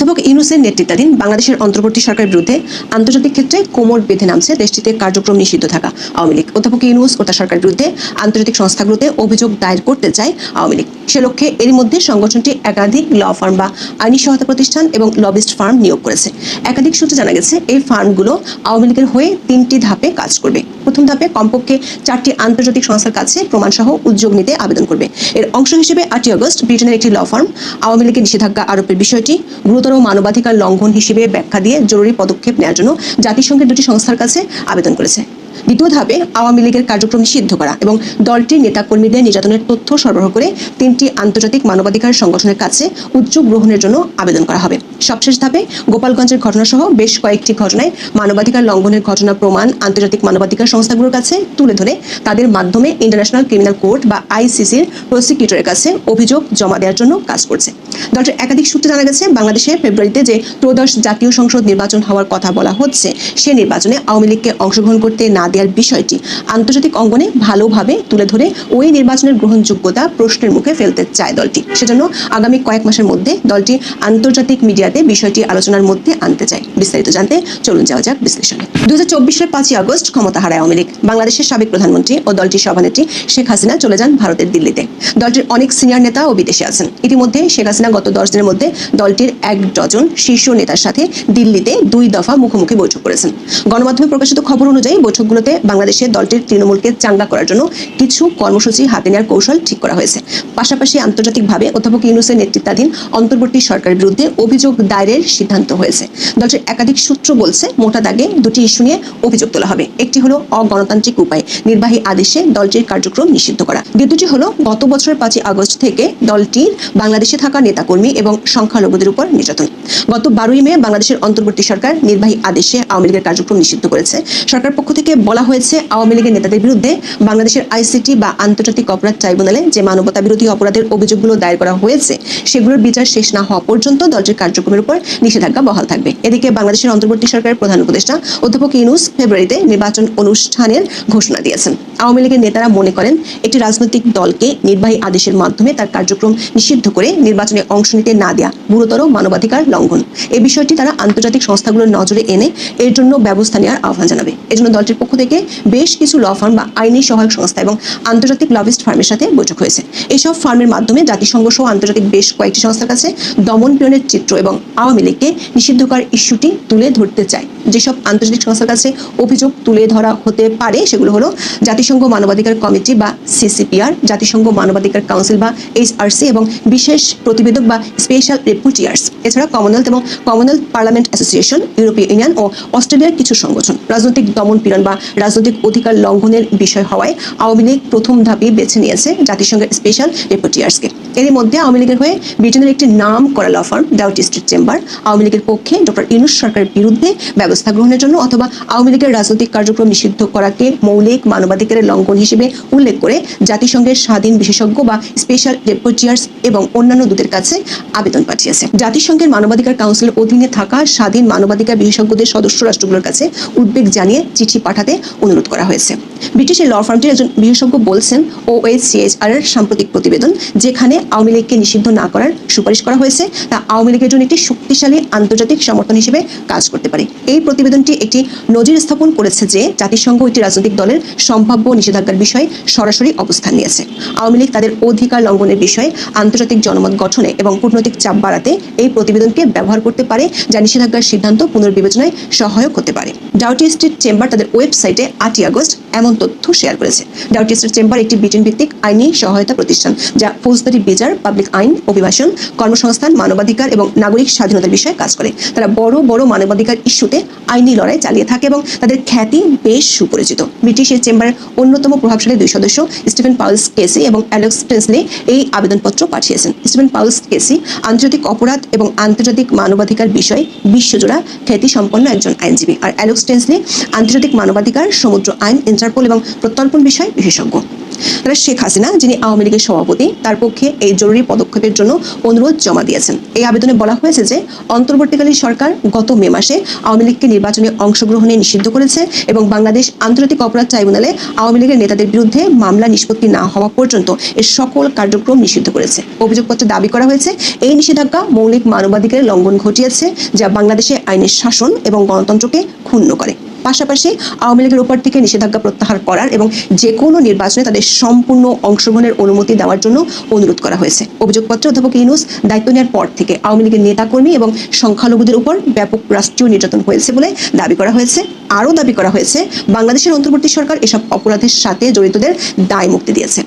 অধ্যাপক ইউনুসের নেতৃত্বাধীন বাংলাদেশের অন্তর্বর্তী সরকারের বিরুদ্ধে আন্তর্জাতিক ক্ষেত্রে কোমর বেঁধে নামছে দেশটিতে কার্যক্রম নিষিদ্ধ থাকা আওয়ামী লীগ। অধ্যাপক ইউনুস ও তার সরকারের বিরুদ্ধে আন্তর্জাতিক সংস্থাগুলোতে অভিযোগ দায়ের করতে চায় আওয়ামী লীগ। সে লক্ষ্যে এরই মধ্যে সংগঠনটি একাধিক ল ফার্ম বা আইনি সহায়তা প্রতিষ্ঠান এবং লবিস্ট ফার্ম নিয়োগ করেছে। একাধিক সূত্রে জানা গেছে, এই ফার্মগুলো আওয়ামী লীগের হয়ে তিনটি ধাপে কাজ করবে। প্রথম ধাপে কমপক্ষে চারটি আন্তর্জাতিক সংস্থার কাছে প্রমাণসহ উদ্যোগ নিতে আবেদন করবে। এর অংশ হিসেবে আটই আগস্ট ব্রিটেনের একটি ল ফার্ম আওয়ামী লীগের নিষেধাজ্ঞা আরোপের বিষয়টি গুরুতর মানবাধিকার লঙ্ঘন হিসেবে ব্যাখ্যা দিয়ে জরুরি পদক্ষেপ নেওয়ার জন্য জাতিসংঘের দুটি সংস্থার কাছে আবেদন করেছে। দ্বিতীয় ধাপে আওয়ামী লীগের কার্যক্রম নিষিদ্ধ করা এবং দলটির নেতাকর্মীদের নির্যাতনের তথ্য সরবরাহ করে তিনটি আন্তর্জাতিক মানবাধিকার সংগঠনের কাছে উদ্যোগ গ্রহণের জন্য আবেদন করা হবে। সবশেষ ধাপে গোপালগঞ্জের ঘটনাসহ বেশ কয়েকটি ঘটনায় মানবাধিকার লঙ্ঘনের ঘটনা প্রমাণ আন্তর্জাতিক মানবাধিকার সংস্থাগুলোর কাছে তুলে ধরে তাদের মাধ্যমে ইন্টারন্যাশনাল ক্রিমিনাল কোর্ট বা আইসিসির প্রসিকিউটরের কাছে অভিযোগ জমা দেওয়ার জন্য কাজ করছে। দলটির একাধিক সূত্রে জানা গেছে, বাংলাদেশে ফেব্রুয়ারিতে যে ত্রয়োদশ জাতীয় সংসদ নির্বাচন হওয়ার কথা বলা হচ্ছে, সে নির্বাচনে আওয়ামী লীগকে অংশগ্রহণ করতে না দেওয়ার বিষয়টি আন্তর্জাতিক অঙ্গনে ভালোভাবে তুলে ধরে ওই নির্বাচনের গ্রহণযোগ্যতা প্রশ্নের মুখে ফেলতে চায় দলটি। সেজন্য আগামী কয়েক মাসের মধ্যে দলটি আন্তর্জাতিক মিডিয়াতে বিষয়টি আলোচনার মধ্যে আনতে চায়। বিস্তারিত জানতে চলুন যাওয়া যাক বিশ্লেষণে। দু হাজার চব্বিশের পাঁচই আগস্ট ক্ষমতা হারায় আওয়ামী লীগ। বাংলাদেশের সাবেক প্রধানমন্ত্রী ও দলটির সভানেত্রী শেখ হাসিনা চলে যান ভারতের দিল্লিতে। দলটির অনেক সিনিয়র নেতা ও বিদেশে আছেন। ইতিমধ্যে শেখ হাসিনা গত দশ দিনের মধ্যে দলটির এক ডজন শীর্ষ নেতার সাথে দিল্লিতে দুই দফা মুখোমুখি বৈঠক করেছেন। গণমাধ্যমে প্রকাশিত খবর অনুযায়ী বৈঠকগুলোতে বাংলাদেশে দলটির তৃণমূলকে চাঙ্গা করার জন্য কিছু কর্মসূচি হাতে নেওয়ার কৌশল ঠিক করা হয়েছে। পাশাপাশি আন্তর্জাতিকভাবে অধ্যাপক ইউনুসের নেতৃত্বাধীন অন্তর্বর্তী সরকারের বিরুদ্ধে অভিযোগ দায়েরের সিদ্ধান্ত হয়েছে। দলটির একাধিক সূত্র বলছে, মোটা দাগে দুটি ইস্যু নিয়ে অভিযোগ তোলা হবে। একটি হলো অগণতান্ত্রিক উপায়ে, নির্বাহী আদেশে দলটির কার্যক্রম নিষিদ্ধ করা। দ্বিতীয়টি হলো, গত বছরের পাঁচই আগস্ট থেকে দলটির বাংলাদেশে থাকা নেতাকর্মী এবং সংখ্যালঘুদের উপর নির্যাতন। গত বারোই মে বাংলাদেশের অন্তর্বর্তী সরকার নির্বাহী আদেশে আওয়ামী লীগের কার্যক্রম নিষিদ্ধ করেছে। সরকার পক্ষ থেকে বলা হয়েছে, আওয়ামী লীগের নেতাদের বিরুদ্ধে বাংলাদেশের আইসিটি বা আন্তর্জাতিক অপরাধ ট্রাইব্যুনালে যে মানবতা বিরোধী অপরাধের অভিযোগগুলো দায়ের করা হয়েছে, সেগুলোর বিচার শেষ না হওয়া পর্যন্ত দলটির কার্যক্রমের উপর নিষেধাজ্ঞা বহাল থাকবে। এদিকে বাংলাদেশের অন্তর্বর্তী সরকারের প্রধান উপদেষ্টা অধ্যাপক ইউনুস ফেব্রুয়ারিতে নির্বাচন অনুষ্ঠানের ঘোষণা দিয়েছেন। আওয়ামী লীগের নেতারা মনে করেন, একটি রাজনৈতিক দলকে নির্বাহী আদেশের মাধ্যমে তার কার্যক্রম নিষিদ্ধ করে নির্বাচনে অংশ নিতে না দেয়া গুরুতর মানবাধিকার লঙ্ঘন। এই বিষয়টি তারা আন্তর্জাতিক সংস্থাগুলোর নজরে এনে এর জন্য ব্যবস্থা নেওয়ার আহ্বান জানাবে। এজন্য দলটির পক্ষ থেকে বেশ কিছু ল ফার্ম বা আইনি সহায়ক সংস্থা এবং আন্তর্জাতিক লবিস্ট ফার্মের সাথে বৈঠক হয়েছে। এইসব ফার্মের মাধ্যমে জাতিসংঘ সহ আন্তর্জাতিক বেশ কয়েকটি সংস্থার কাছে দমন পীড়নের চিত্র এবং আওয়ামী লীগকে নিষিদ্ধ করার ইস্যুটি তুলে ধরতে চায়। যেসব আন্তর্জাতিক সংস্থার কাছে অভিযোগ তুলে ধরা হতে পারে সেগুলো হলো জাতিসংঘ মানবাধিকার কমিটি বা সিসিপিআর, জাতিসংঘ মানবাধিকার কাউন্সিল বা এইচআরসি এবং বিশেষ প্রতিবেদক বা স্পেশাল রিপোর্টিয়ার্স এছাড়া কমনওয়েলথ এবং কমনওয়েলথ পার্লামেন্ট অ্যাসোসিয়েশন ইউরোপীয় ইউনিয়ন ও অস্ট্রেলিয়ার কিছু সংগঠন। রাজনৈতিক দমন পীড়ন বা রাজনৈতিক অধিকার লঙ্ঘনের বিষয় হওয়ায় আওয়ামী লীগ প্রথম ধাপে বেছে নিয়েছে জাতিসংঘের স্পেশাল রিপোর্টিয়ার্সকে এরই মধ্যে আওয়ামী লীগের হয়ে ব্রিটেনের একটি নাম করা law firm Doughty Street chamber Awami লীগের পক্ষে ডক্টর ইউনুস সরকারের বিরুদ্ধে ব্যবস্থা গ্রহণের জন্য অথবা আওয়ামী লীগের রাজনৈতিক কার্যক্রম নিষিদ্ধ করাকে মৌলিক মানবাধিকারের লঙ্ঘন হিসেবে উল্লেখ করে জাতিসংঘের স্বাধীন বিশেষজ্ঞ বা স্পেশাল রিপোর্টিয়ার্স এবং অন্যান্য দূতের কাছে আবেদন পাঠিয়েছে। জাতিসংঘের মানবাধিকার কাউন্সিলের অধীনে থাকা স্বাধীন মানবাধিকার বিশেষজ্ঞদের সদস্য রাষ্ট্রগুলোর কাছে উদ্বেগ জানিয়ে চিঠি পাঠাতে অনুরোধ করা হয়েছে। ব্রিটিশ এই ল ফার্মটির একজন বিশেষজ্ঞ বলছেন ও সিএইচআর এর সাম্প্রতিক প্রতিবেদন, যেখানে আওয়ামী লীগকে নিষিদ্ধ না করার সুপারিশ করা হয়েছে, তা আওয়ামী লীগের জন্য একটি শক্তিশালী আন্তর্জাতিক সমর্থন হিসেবে কাজ করতে পারে। এই প্রতিবেদনটি একটি নজির স্থাপন করেছে যে জাতিসংঘ একটি রাজনৈতিক দলের সম্ভাব্য নিষেধাজ্ঞার বিষয়ে সরাসরি অবস্থান নিয়েছে। আওয়ামী লীগ তাদের অধিকার লঙ্ঘনের বিষয়ে আন্তর্জাতিক জনমত গঠনে এবং কূটনৈতিক চাপ বাড়াতে এই প্রতিবেদনকে ব্যবহার করতে পারে যা নিষেধাজ্ঞার সিদ্ধান্ত পুনর্বিবেচনায় সহায়ক হতে পারে। ডাউটি স্ট্রিট চেম্বার তাদের ওয়েবসাইটে আটই আগস্ট এমন তথ্য শেয়ার করেছে। ডাউটি স্ট্রিট চেম্বার একটি ব্রিটেন ভিত্তিক আইনি সহায়তা প্রতিষ্ঠান যা ফৌজদারি বিচার, পাবলিক আইন, অভিবাসন, কর্মসংস্থান, মানবাধিকার এবং নাগরিক স্বাধীনতার বিষয়ে কাজ করে। তারা বড় বড় মানবাধিকার ইস্যুতে আইনি লড়াই চালিয়ে থাকে এবং তাদের খ্যাতি বেশ সুপরিচিত। ব্রিটিশ এই চেম্বারের অন্যতম প্রভাবশালী দুই সদস্য স্টিফেন পাউলস কেসি এবং অ্যালেক্স প্রিন্সলি এই আবেদনপত্র পাঠিয়েছেন। স্টিফেন পাউলস কেসি আন্তর্জাতিক অপরাধ এবং আন্তর্জাতিক মানবাধিকার বিষয়ে বিশ্বজোড়া খ্যাতি সম্পন্ন একজন আইনজীবী। আর অ্যালেক্স টেন্সলি আন্তর্জাতিক মানবাধিকার, সমুদ্র আইন, ইন্টারপোল এবং প্রত্যর্পণ বিষয়ে বিশেষজ্ঞ। তারা শেখ হাসিনা, যিনি আওয়ামী লীগের সভাপতি, তার পক্ষে এই জরুরি পদক্ষেপের জন্য অনুরোধ জমা দিয়েছেন। এই আবেদনে বলা হয়েছে যে, অন্তর্বর্তীকালীন সরকার গত মে মাসে আওয়ামী লীগকে নির্বাচনে অংশগ্রহণে নিষিদ্ধ করেছে এবং বাংলাদেশ আন্তর্জাতিক অপরাধ ট্রাইব্যুনালে আওয়ামী লীগের নেতাদের বিরুদ্ধে মামলা নিষ্পত্তি না হওয়া পর্যন্ত এর সকল কার্যক্রম নিষিদ্ধ করেছে। অভিযোগপত্রে দাবি করা হয়েছে, এই নিষেধাজ্ঞা মৌলিক মানবাধিকারের লঙ্ঘন ঘটিয়েছে, যা বাংলাদেশে আইনের শাসন এবং গণতন্ত্রকে ক্ষুণ্ণ করে। পাশাপাশি আওয়ামী লীগের উপর থেকে নিষেধাজ্ঞা প্রত্যাহার করার এবং যে কোনো নির্বাচনে তাদের সম্পূর্ণ অংশগ্রহণের অনুমতি দেওয়ার জন্য অনুরোধ করা হয়েছে। অভিযোগপত্র অধ্যাপক ইনুস দায়িত্ব নেওয়ার পর থেকে আওয়ামী লীগের নেতাকর্মী এবং সংখ্যালঘুদের উপর ব্যাপক রাষ্ট্রীয় নির্যাতন হয়েছে বলে দাবি করা হয়েছে। আরও দাবি করা হয়েছে, বাংলাদেশের অন্তর্বর্তী সরকার এসব অপরাধের সাথে জড়িতদের দায় মুক্তি দিয়েছে।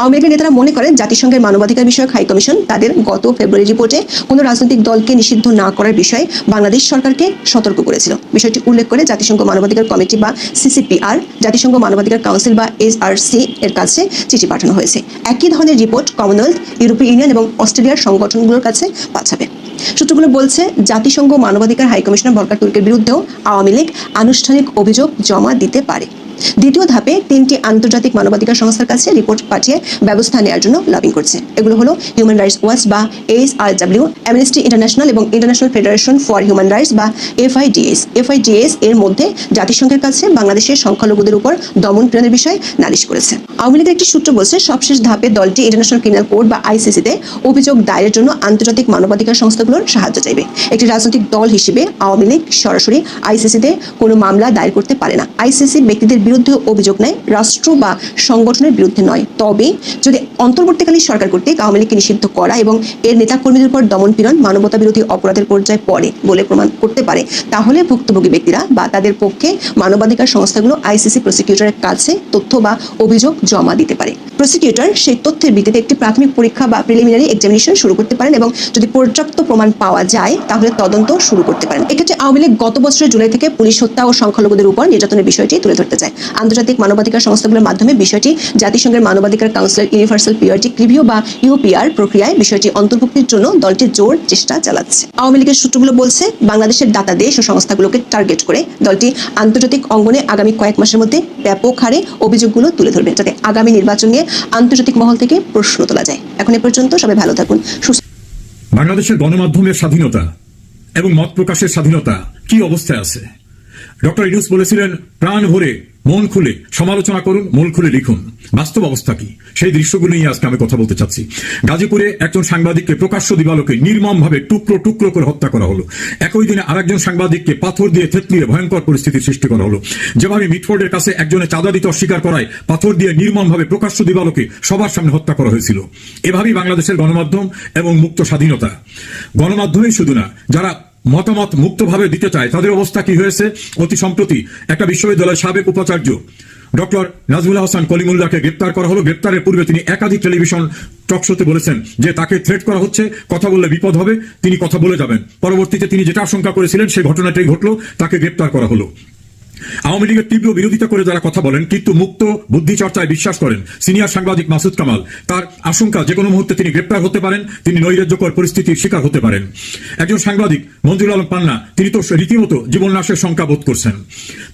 আওয়ামী লীগের নেতারা মনে করেন জাতিসংঘের মানবাধিকার বিষয়ক হাই কমিশন তাদের গত ফেব্রুয়ারি রিপোর্টে কোনো রাজনৈতিক দলকে নিষিদ্ধ না করার বিষয়ে বাংলাদেশ সরকারকে সতর্ক করেছিল। বিষয়টি উল্লেখ করে জাতিসংঘ মানবাধিকার কমিটি বা সিসিপিআর, জাতিসংঘ মানবাধিকার কাউন্সিল বা এসআরসি এর কাছে চিঠি পাঠানো হয়েছে। একই ধরনের রিপোর্ট কমনওয়েলথ, ইউরোপীয় ইউনিয়ন এবং অস্ট্রেলিয়ার সংগঠনগুলোর কাছে পাঠাবে। সূত্রগুলো বলছে, জাতিসংঘ মানবাধিকার হাই কমিশনার ভরকার তুর্কের বিরুদ্ধেও আওয়ামী লীগ আনুষ্ঠানিক অভিযোগ জমা দিতে পারে। দ্বিতীয় ধাপে তিনটি আন্তর্জাতিক মানবাধিকার সংস্থার কাছে রিপোর্ট পাঠিয়ে ব্যবস্থা নেওয়ার জন্য লবিং করছে। এগুলো হলো হিউম্যান রাইটস ওয়াচ বা H R W Amnesty International এবং International Federation for Human Rights বা এফআইডিএস এফআইডিএস এর মধ্যে জাতিসংঘের কাছে বাংলাদেশের সংখ্যালঘুদের উপর দমন পীড়নের বিষয়ে নালিশ করেছে। আওয়ামী লীগের একটি সূত্র বলছে, সবশেষ ধাপে দলটি ইন্টারন্যাশনাল ক্রিমিনাল কোর্ট বা আইসিসিতে অভিযোগ দায়েরের জন্য আন্তর্জাতিক মানবাধিকার সংস্থাগুলোর সাহায্য চাইবে। একটি রাজনৈতিক দল হিসেবে আওয়ামী লীগ সরাসরি আইসিসিতে কোনো মামলা দায়ের করতে পারে না। আইসিসি ব্যক্তিদের বিরুদ্ধে অভিযোগ নেয়, রাষ্ট্র বা সংগঠনের বিরুদ্ধে নয়। তবে যদি অন্তর্বর্তীকালীন সরকার কর্তৃক আওয়ামী লীগকে নিষিদ্ধ করা এবং এর নেতাকর্মীদের উপর দমন পীড়ন মানবতা বিরোধী অপরাধের পর্যায়ে পড়ে বলে প্রমাণ করতে পারে, তাহলে ভুক্তভোগী ব্যক্তিরা বা তাদের পক্ষে মানবাধিকার সংস্থাগুলো আইসিসি প্রসিকিউটরের কাছে তথ্য বা অভিযোগ জমা দিতে পারে। প্রসিকিউটর সেই তথ্যের ভিত্তিতে একটি প্রাথমিক পরীক্ষা বা প্রিলিমিনারি এক্সামিনেশন শুরু করতে পারেন এবং যদি পর্যাপ্ত প্রমাণ পাওয়া যায়, তাহলে তদন্ত শুরু করতে পারেন। এক্ষেত্রে আওয়ামী লীগ গত বছরের জুলাই থেকে পুলিশ হত্যা ও সংখ্যালঘুদের উপর নির্যাতনের বিষয়টি তুলে ধরতে চায়। আন্তর্জাতিক মানবাধিকার সংস্থাগুলোর মাধ্যমে বিষয়টি জাতিসংঘের মানবাধিকার কাউন্সিলের ইউনিভার্সাল পিরিয়ডিক রিভিউ বা ইউপিআর প্রক্রিয়ায় বিষয়টি অন্তর্ভুক্তির জন্য দলটি জোর চেষ্টা চালাচ্ছে। আওয়ামী লীগের সূত্রগুলো বলছে, বাংলাদেশের দাতা দেশ ও সংস্থাগুলোকে টার্গেট করে দলটি আন্তর্জাতিক অঙ্গনে আগামী কয়েক মাসের মধ্যে ব্যাপক হারে অভিযোগগুলো তুলে ধরবে। যাতে আগামী নির্বাচন নিয়ে আন্তর্জাতিক মহল থেকে প্রশ্ন তোলা যায়। এখন এ পর্যন্ত সবাই ভালো থাকুন, সুস্থ বাংলাদেশের গণমাধ্যমের স্বাধীনতা এবং মত প্রকাশের স্বাধীনতা কি অবস্থায় আছে? ডক্টর ইডুস বলেছিলেন, প্রাণ ভরে মন খুলে সমালোচনা করুন মন খুলে লিখুন। বাস্তব অবস্থা কি? সেই দৃশ্যগুলো নিয়ে আজকে আমি কথা বলতে চাচ্ছি। গাজীপুরে একজন সাংবাদিককে প্রকাশ্য দিবালোকে নির্মমভাবে টুকরো টুকরো করে হত্যা করা হলো। একই দিনে আরেকজন সাংবাদিককে পাথর দিয়ে থেতলিয়ে ভয়ঙ্কর পরিস্থিতির সৃষ্টি করা হলো। যেভাবে মিটফোর্ডের কাছে একজনে চাঁদা দিতে অস্বীকার করায় পাথর দিয়ে নির্মমভাবে প্রকাশ্য দিবালোকে সবার সামনে হত্যা করা হয়েছিল। এভাবেই বাংলাদেশের গণমাধ্যম এবং মুক্ত স্বাধীনতা। গণমাধ্যমেই শুধু না, যারা মতামত মুক্তভাবে দিতে চায়, তাদের অবস্থা কি হয়েছে? অতি সম্প্রতি একটা বিশ্ববিদ্যালয়ের সাবেক উপাচার্য ডক্টর নাজমুল্লাহ হাসান কলিমুল্লাহকে গ্রেপ্তার করা হলো। গ্রেপ্তারের পূর্বে তিনি একাধিক টেলিভিশন টকশোতে বলেছেন যে তাকে থ্রেট করা হচ্ছে, কথা বললে বিপদ হবে, তিনি কথা বলে যাবেন। পরবর্তীতে তিনি যেটা আশঙ্কা করেছিলেন সেই ঘটনাটাই ঘটলো, তাকে গ্রেপ্তার করা হলো। আওয়ামী লীগের তীব্র বিরোধিতা করে যারা কথা বলেন, কিন্তু মুক্ত বুদ্ধি চর্চায় বিশ্বাস করেন সিনিয়র সাংবাদিক মাসুদ কামাল। তার আশঙ্কা, যে কোনো মুহূর্তে তিনি গ্রেপ্তার হতে পারেন, তিনি নৈরাজ্যকর পরিস্থিতির শিকার হতে পারেন। একজন সাংবাদিক, মঞ্জুর আলম পান্না, তিনি তো রীতিমতো জীবন নাশের শঙ্কা বোধ করছেন।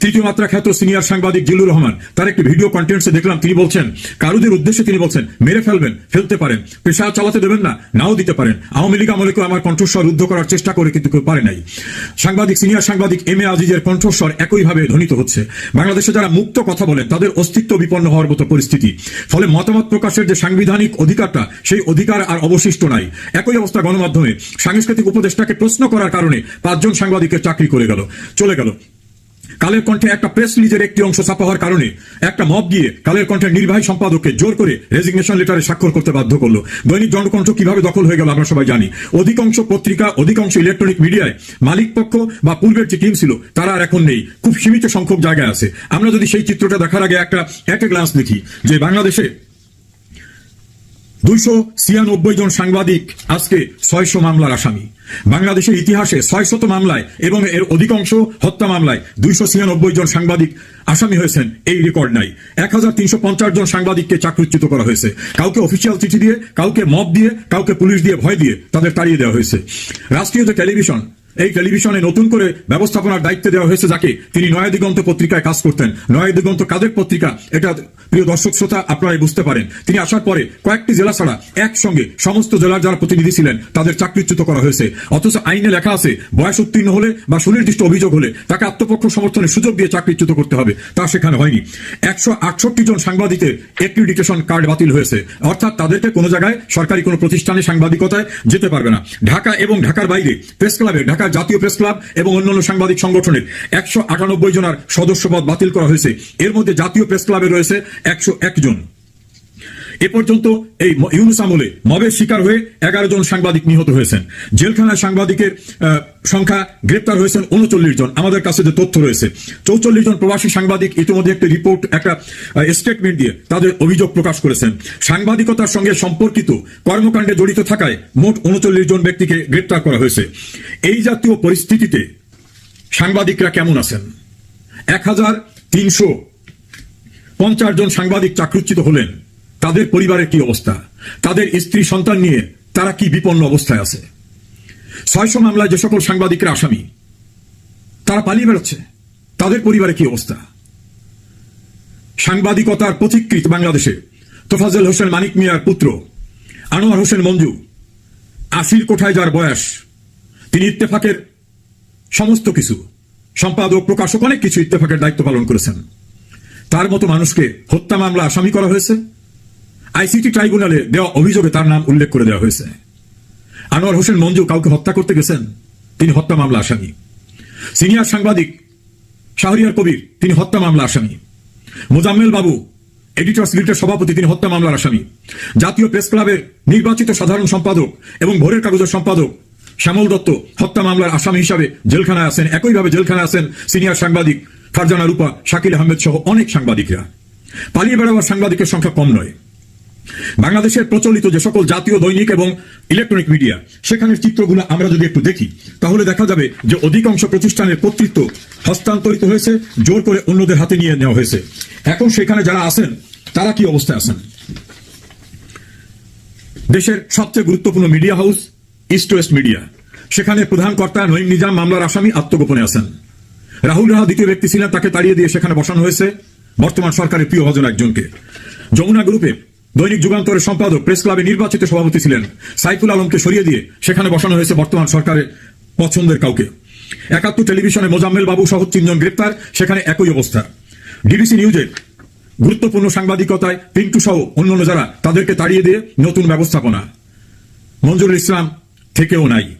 তৃতীয় মাত্রা খ্যাত সিনিয়র সাংবাদিক জিল্লুর রহমান, তার একটি ভিডিও কন্টেন্টসে দেখলাম, তিনি বলছেন, কারুদের উদ্দেশ্যে তিনি বলছেন, মেরে ফেলবেন, ফেলতে পারেন পেশা চালাতে দেবেন না, নাও দিতে পারেন। আওয়ামী লীগ আমলে আমার কণ্ঠস্বর রুদ্ধ করার চেষ্টা করে, কিন্তু কেউ পারে নাই। সাংবাদিক, সিনিয়র সাংবাদিক এম এ আজিজের কণ্ঠস্বর একইভাবে ধ্বনিত হচ্ছে। বাংলাদেশে যারা মুক্ত কথা বলেন, তাদের অস্তিত্ব বিপন্ন হওয়ার মতো পরিস্থিতি। ফলে মতামত প্রকাশের যে সাংবিধানিক অধিকারটা, সেই অধিকার আর অবশিষ্ট নাই। একই অবস্থা গণমাধ্যমে। সাংস্কৃতিক উপদেষ্টাকে প্রশ্ন করার কারণে পাঁচজন সাংবাদিকের চাকরি করে গেল, চলে গেল। কালের কণ্ঠে একটা প্রেস রিলিজের একটি অংশ ছাপা হওয়ার কারণে একটা মব গিয়ে কালের কণ্ঠের নির্বাহী সম্পাদককে জোর করে রেজিগনেশন লেটারে স্বাক্ষর করতে বাধ্য করল। দৈনিক জনকণ্ঠ কীভাবে দখল হয়ে গেল আমরা সবাই জানি। অধিকাংশ পত্রিকা, অধিকাংশ ইলেকট্রনিক মিডিয়ায় মালিক পক্ষ বা পূর্বের যে টিম ছিল, তারা আর এখন নেই। খুব সীমিত সংখ্যক জায়গায় আছে। আমরা যদি সেই চিত্রটা দেখার আগে একটা একটা গ্লাস দেখি যে বাংলাদেশে দুইশো ছিয়ানব্বই জন সাংবাদিক আজকে ছয়শো মামলার আসামি। বাংলাদেশের ইতিহাসে ছয়শত মামলায় এবং এর অধিকাংশ হত্যা মামলায় দুইশো ছিয়ানব্বই জন সাংবাদিক আসামি হয়েছেন, এই রেকর্ড নাই। এক হাজার তিনশো পঞ্চাশ জন সাংবাদিককে চাকরিচ্যুত করা হয়েছে। কাউকে অফিসিয়াল চিঠি দিয়ে, কাউকে মব দিয়ে, কাউকে পুলিশ দিয়ে ভয় দিয়ে তাদের তাড়িয়ে দেওয়া হয়েছে। রাষ্ট্রীয় যে টেলিভিশন এই টেলিভিশনে নতুন করে ব্যবস্থাপনার দায়িত্ব দেওয়া হয়েছে যাকে তিনি নয়া দিগন্ত পত্রিকায় কাজ করতেন। নয়া দিগন্ত কাদের পত্রিকা। এটা, প্রিয় দর্শক শ্রোতা, আপনারাই বুঝতে পারেন। তিনি আসার পরে কয়েকটি জেলা ছাড়া একসঙ্গে সমস্ত জেলার যারা প্রতিনিধি ছিলেন, তাদের চাকরিচ্যুত করা হয়েছে। অথচ আইনে লেখা আছে, বয়স উত্তীর্ণ হলে বা সুনির্দিষ্ট অভিযোগ হলে তাকে আত্মপক্ষ সমর্থনের সুযোগ দিয়ে চাকরিচ্যুত করতে হবে। তা সেখানে হয়নি। একশো আটষট্টি জন সাংবাদিকের অ্যাক্রিডিটেশন কার্ড বাতিল হয়েছে। অর্থাৎ তাদেরকে কোনো জায়গায় সরকারি কোনো প্রতিষ্ঠানে সাংবাদিকতায় যেতে পারবে না। ঢাকা এবং ঢাকার বাইরে প্রেস ক্লাবে ঢাকার জাতীয় প্রেস ক্লাব এবং অন্যান্য সাংবাদিক সংগঠনের একশো আটানব্বই জনের সদস্যপদ বাতিল করা হয়েছে। এর মধ্যে জাতীয় প্রেস ক্লাবে রয়েছে একশো জন। এ পর্যন্ত এই ইউনুস আমলে মবের শিকার হয়ে এগারো জন সাংবাদিক নিহত হয়েছেন। জেলখানায় সাংবাদিকের সংখ্যা গ্রেপ্তার হয়েছেন উনচল্লিশ জন। আমাদের কাছে যে তথ্য রয়েছে, চৌচল্লিশ জন প্রবাসী সাংবাদিক ইতিমধ্যে একটি রিপোর্ট, একটা স্টেটমেন্ট দিয়ে তাদের অভিযোগ প্রকাশ করেছেন। সাংবাদিকতার সঙ্গে সম্পর্কিত কর্মকাণ্ডে জড়িত থাকায় মোট উনচল্লিশ জন ব্যক্তিকে গ্রেপ্তার করা হয়েছে। এই জাতীয় পরিস্থিতিতে সাংবাদিকরা কেমন আছেন? এক হাজার তিনশো পঞ্চাশ জন সাংবাদিক চাকরিচ্যুত হলেন। তাদের পরিবারের কি অবস্থা? তাদের স্ত্রী, সন্তান নিয়ে তারা কি বিপন্ন অবস্থায় আছে? ছয়শো মামলায় যে সকল সাংবাদিকরা আসামি, তারা পালিয়ে বেড়াচ্ছে। তাদের পরিবারে কি অবস্থা? সাংবাদিকতার পথিকৃত বাংলাদেশে তোফাজল হোসেন মানিক মিয়ার পুত্র আনোয়ার হোসেন মঞ্জু, আসির কোঠায় যার বয়স, তিনি ইত্তেফাকের সমস্ত কিছু, সম্পাদক, প্রকাশক, অনেক কিছু ইত্তেফাকের দায়িত্ব পালন করেছেন। তার মতো মানুষকে হত্যা মামলা আসামি করা হয়েছে। আইসিটি ট্রাইব্যুনালে দেওয়া অভিযোগে তার নাম উল্লেখ করে দেওয়া হয়েছে। আনোয়ার হোসেন মঞ্জু কাউকে হত্যা করতে গেছেন, তিনি হত্যা মামলা আসামি। সিনিয়র সাংবাদিক শাহরিয়ার কবির, তিনি হত্যা মামলা আসামি। মোজাম্মেল বাবু এডিটর্স গিল্ডের সভাপতি, তিনি হত্যা মামলার আসামি। জাতীয় প্রেস ক্লাবের নির্বাচিত সাধারণ সম্পাদক এবং ভোরের কাগজের সম্পাদক শ্যামল দত্ত হত্যা মামলার আসামি হিসাবে জেলখানায় আছেন। একইভাবে জেলখানায় আছেন সিনিয়র সাংবাদিক ফারজানা রূপা, শাকিল আহমেদ সহ অনেক সাংবাদিকরা। পালিয়ে বেড়াবার সাংবাদিকের সংখ্যা কম নয়। বাংলাদেশের প্রচলিত যে সকল জাতীয় দৈনিক এবং ইলেকট্রনিক মিডিয়া সেখানের চিত্রগুলো আমরা যদি একটু দেখি, তাহলে দেখা যাবে যে অধিকাংশ প্রতিষ্ঠানের কর্তৃত্ব হস্তান্তরিত হয়েছে, জোর করে অন্যদের হাতে নিয়ে নেওয়া হয়েছে। এখন সেখানে যারা আছেন, তারা কি অবস্থায় আছেন? দেশের সবচেয়ে গুরুত্বপূর্ণ media house East West media সেখানে প্রধান কর্তা নঈম নিজাম মামলার আসামি আত্মগোপনে আছেন। রাহুল রাহা দ্বিতীয় ব্যক্তি ছিলেন, তাকে তাড়িয়ে দিয়ে সেখানে বসানো হয়েছে, বর্তমান সরকারের প্রিয় ভজন একজনকে। যমুনা গ্রুপে দৈনিক যুগান্তরের সম্পাদক প্রেস ক্লাবে নির্বাচিত সভাপতি ছিলেন। সাইফুল আলমকে সরিয়ে দিয়ে সেখানে বসানো হয়েছে বর্তমান সরকারের পছন্দের কাউকে। একাত্তর টেলিভিশনে মোজাম্মেল বাবু সহ তিনজন গ্রেপ্তার, সেখানে একই অবস্থা। ডিবিসি নিউজে গুরুত্বপূর্ণ সাংবাদিকতায় পিন্টু সহ অন্যান্য যারা তাদেরকে তাড়িয়ে দিয়ে নতুন ব্যবস্থাপনা। মঞ্জুরুল ইসলাম থেকেও নাই।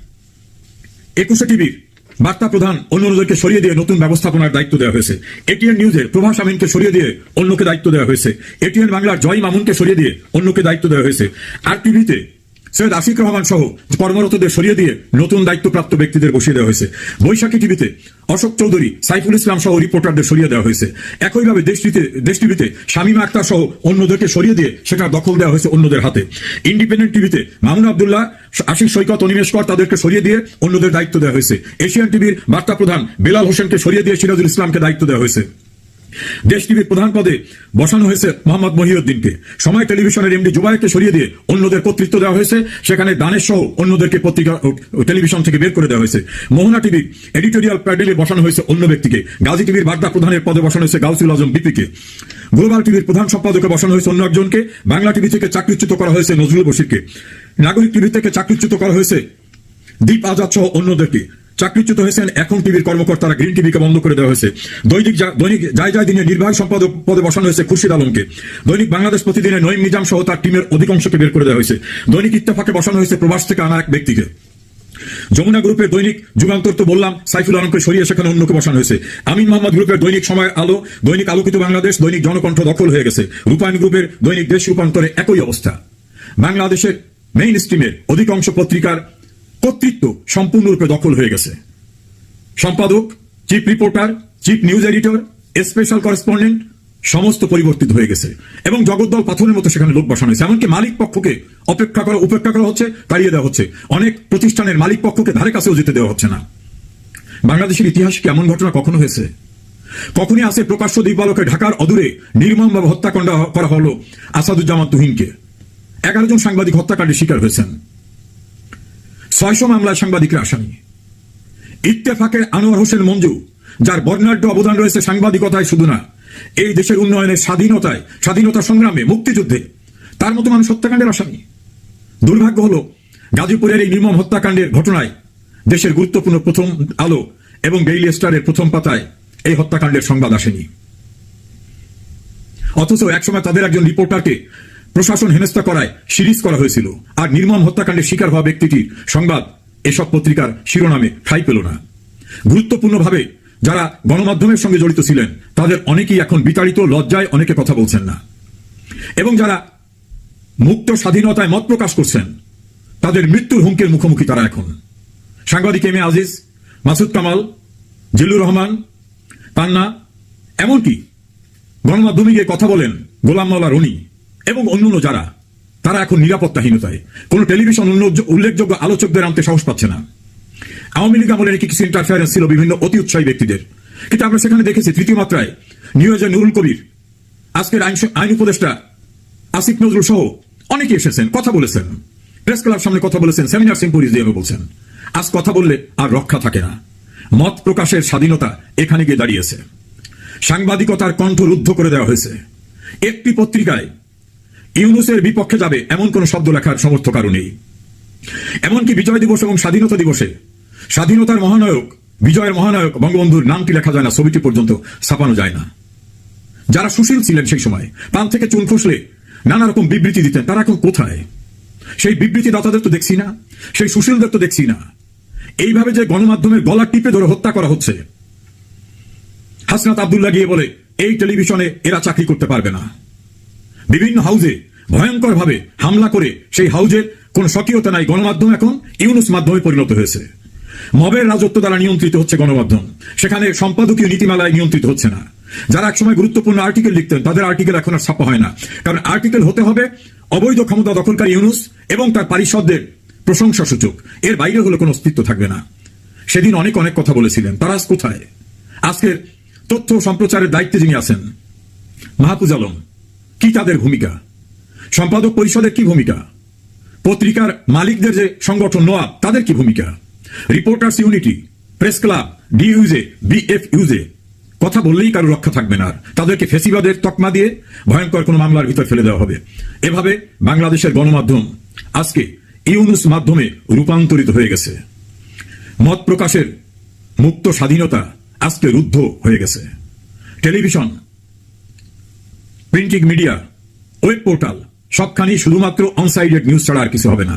একুশে টিভির বার্তা প্রধান অন্যদেরকে সরিয়ে দিয়ে নতুন ব্যবস্থাপনার দায়িত্ব দেওয়া হয়েছে। এটিএন নিউজে প্রভাস আমিনকে সরিয়ে দিয়ে অন্যকে দায়িত্ব দেওয়া হয়েছে। এটিএন বাংলার জয় মামুনকে সরিয়ে দিয়ে অন্যকে দায়িত্ব দেওয়া হয়েছে। আর টিভিতে সৈয়দ আশিক রহমান সহ কর্মরতদের সরিয়ে দিয়ে নতুন দায়িত্বপ্রাপ্ত ব্যক্তিদের বসিয়ে দেওয়া হয়েছে। বৈশাখী টিভিতে অশোক চৌধুরী, সাইফুল ইসলাম সহ রিপোর্টারদের সরিয়ে দেওয়া হয়েছে। একইভাবে দেশ টিভিতে দেশ টিভিতে শামীমা আক্তার সহ অন্যদেরকে সরিয়ে দিয়ে সেটা দখল দেওয়া হয়েছে অন্যদের হাতে। ইন্ডিপেন্ডেন্ট টিভিতে মামুন আবদুল্লাহ, আশিক সৈকত অনিমেষকর তাদেরকে সরিয়ে দিয়ে অন্যদের দায়িত্ব দেওয়া হয়েছে। এশিয়ান টিভির বার্তা প্রধান বেলাল হোসেনকে সরিয়ে দিয়ে সিরাজুল ইসলামকে দায়িত্ব দেওয়া হয়েছে। দেশ টিভির প্রধান পদে বসানো হয়েছে মোহাম্মদ মহিউদ্দিনকে। সময় টেলিভিশনের এমডি জুবাইরকে সরিয়ে দিয়ে অন্যদের কর্তৃত্ব দেওয়া হয়েছে। সেখানে দানের সহ অন্যদেরকে পত্রিকা টেলিভিশন থেকে বের করে দেওয়া হয়েছে। মোহনা টিভির এডিটোরিয়াল প্যাডেলে বসানো হয়েছে অন্য ব্যক্তিকে। গাজী টিভির বার্তা প্রধানের পদে বসানো হয়েছে গাউসুল আজম বিপিকে। গ্লোবাল টিভির প্রধান সম্পাদকে বসানো হয়েছে অন্য একজনকে। বাংলা টিভি থেকে চাকরিচ্যুত করা হয়েছে নজরুল বশিরকে। নাগরিক টিভি থেকে চাকরিচ্যুত করা হয়েছে দীপ আজাদ সহ অন্যদেরকে। চাকরিচ্যুত হয়েছেন এখন টিভির কর্মকর্তারা গ্রিন টিভিকে বন্ধ করে দেওয়া হয়েছে। দৈনিক দৈনিক যায় যায় দিনে নির্বাহী সম্পাদক পদে বসানো হয়েছে খুরশিদ আলমকে। দৈনিক বাংলাদেশ প্রতিদিনে নঈম নিজাম সহ তার টিমের অধিকাংশকে বের করে দেওয়া হয়েছে। দৈনিক ইত্তেফাকে বসানো হয়েছে প্রবাস থেকে আনা এক ব্যক্তিকে। যমুনা গ্রুপের দৈনিক যুগান্তর তো বললাম, সাইফুল আলমকে সরিয়ে সেখানে অন্যকে বসানো হয়েছে। আমিন মোহাম্মদ গ্রুপের দৈনিক সময় আলো, দৈনিক আলোকিত বাংলাদেশ, দৈনিক জনকণ্ঠ দখল হয়ে গেছে। রূপায়ণ গ্রুপের দৈনিক দেশ রূপান্তরে একই অবস্থা। বাংলাদেশের মেইন স্ট্রিমের অধিকাংশ পত্রিকার কর্তৃত্ব সম্পূর্ণরূপে দখল হয়ে গেছে। সম্পাদক, chief reporter, chief news editor, special correspondent, সমস্ত পরিবর্তিত হয়ে গেছে এবং জগদ্দল পাথরের মতো সেখানে লোক বসানো হয়েছে। এমনকি মালিক পক্ষকে অপেক্ষা করা উপেক্ষা করা হচ্ছে, তাড়িয়ে দেওয়া হচ্ছে। অনেক প্রতিষ্ঠানের মালিক পক্ষকে ধারে কাছেও যেতে দেওয়া হচ্ছে না। বাংলাদেশের ইতিহাসে কি এমন ঘটনা কখনো হয়েছে? কখনই আসে প্রকাশ্য দিবালকে ঢাকার অদূরে নির্মমভাবে হত্যাকাণ্ড করা হলো আসাদুজ্জামান তুহিনকে। এগারো জন সাংবাদিক হত্যাকাণ্ডের শিকার হয়েছেন। ছয়শো মামলায় সাংবাদিকরা আসামি। ইত্তেফাকের আনোয়ার হোসেন মঞ্জু, যার বর্ণাঢ্য অবদান রয়েছে সাংবাদিকতায় শুধু না, এই দেশের উন্নয়নের স্বাধীনতায়, স্বাধীনতা সংগ্রামে, মুক্তিযুদ্ধে, তার মতো মানুষ হত্যাকাণ্ডের আসামি। দুর্ভাগ্য হলো, গাজীপুরের এই নির্মম হত্যাকাণ্ডের ঘটনায় দেশের গুরুত্বপূর্ণ প্রথম আলো এবং ডেইলি স্টারের প্রথম পাতায় এই হত্যাকাণ্ডের সংবাদ আসেনি। অথচ একসময় তাদের একজন রিপোর্টারকে প্রশাসন হেনস্থা করায় সিরিজ করা হয়েছিল। আর নির্মম হত্যাকাণ্ডের শিকার হওয়া ব্যক্তিটির সংবাদ এসব পত্রিকার শিরোনামে ঠাঁই পেল না। গুরুত্বপূর্ণভাবে যারা গণমাধ্যমের সঙ্গে জড়িত ছিলেন, তাদের অনেকেই এখন বিতাড়িত, লজ্জায় অনেকে কথা বলছেন না। এবং যারা মুক্ত স্বাধীনতায় মত প্রকাশ করছেন, তাদের মৃত্যুর হুমকির মুখোমুখি তারা এখন। সাংবাদিক এম এ আজিজ, মাসুদ কামাল, জিল্লুর রহমান পান্না এমনকি গণমাধ্যমে গিয়ে কথা বলেন গোলাম মাওলা রনি। এবং অন্যান্য যারা, তারা এখন নিরাপত্তাহীনতায়। কোন টেলিভিশন উল্লেখ- উল্লেখযোগ্য আলোচকদের আনতে সাহস পাচ্ছে না। আওয়ামী লীগ আমলের কিছু ইন্টারফারেন্স ছিল বিভিন্ন অতি উৎসাহী ব্যক্তিদের। কিন্তু আমরা সেখানে দেখেছি তৃতীয় মাত্রায় নিউ এজেন্ট নুরুল কবির, আজকের আইন আইন উপদেষ্টা আসিফ নজরুল সহ অনেকে এসেছেন, কথা বলেছেন। প্রেস ক্লাব সামনে কথা বলেছেন, সেমিনার সিম্পোজিয়ামে বলছেন, আজ কথা বললে আর রক্ষা থাকে না। মত প্রকাশের স্বাধীনতা এখানে গিয়ে দাঁড়িয়েছে। সাংবাদিকতার কণ্ঠ রুদ্ধ করে দেওয়া হয়েছে। একটি পত্রিকায় ইউনুসের বিপক্ষে যাবে এমন কোন শব্দ লেখার সমর্থ কারও নেই। এমনকি বিজয় দিবস এবং স্বাধীনতা দিবসে স্বাধীনতার মহানায়ক, বিজয়ের মহানায়ক বঙ্গবন্ধুর নামটি লেখা যায় না, ছবিটি পর্যন্ত ছাপানো যায় না। যারা সুশীল ছিলেন সেই সময়, পান থেকে চুন খসলে নানা রকম বিবৃতি দিতেন, তারা এখন কোথায়? সেই বিবৃতি দাতাদের তো দেখছি না, সেই সুশীলদের তো দেখছি না। এইভাবে যে গণমাধ্যমের গলা টিপে ধরে হত্যা করা হচ্ছে। হাসনাত আবদুল্লাহ গিয়ে বলে, এই টেলিভিশনে এরা চাকরি করতে পারবে না। বিভিন্ন হাউজে ভয়ঙ্কর ভাবে হামলা করে সেই হাউজের কোন স্বকীয়তা নাই গণমাধ্যম এখন ইউনুস মাধ্যমে পরিণত হয়েছে। মবের রাজত্ব দ্বারা নিয়ন্ত্রিত হচ্ছে গণমাধ্যম। সেখানে সম্পাদকীয় নীতিমালায় নিয়ন্ত্রিত হচ্ছে না। যারা একসময় গুরুত্বপূর্ণ আর্টিকেল লিখতেন, তাদের আর্টিকেল এখন আর ছাপা হয় না। কারণ আর্টিকেল হতে হবে অবৈধ ক্ষমতা দখলকারী ইউনুস এবং তার পারিষদদের প্রশংসা সূচক। এর বাইরে হলে কোনো অস্তিত্ব থাকবে না। সেদিন অনেক অনেক কথা বলেছিলেন। তারা আজ কোথায়? আজকের তথ্য সম্প্রচারের দায়িত্বে যিনি আছেন, মাহফুজ আলম। কি তাদের ভূমিকা? সম্পাদক পরিষদের কি ভূমিকা? পত্রিকার মালিকদের যে সংগঠন নোয়াব, তাদের কি ভূমিকা? Reporters unity, press club D UJ BF UJ কথা বললেই কারও রক্ষা থাকবে না তাদেরকে ফেসিবাদের তকমা দিয়ে ভয়ঙ্কর কোনো মামলার ভিতর ফেলে দেওয়া হবে। এভাবে বাংলাদেশের গণমাধ্যম আজকে ইউনুস মাধ্যমে রূপান্তরিত হয়ে গেছে। মত প্রকাশের মুক্ত স্বাধীনতা আজকে রুদ্ধ হয়ে গেছে। Television printing media web portal সবখানি শুধুমাত্র অনসাইডেড নিউজ ছাড়া আর কিছু হবে না।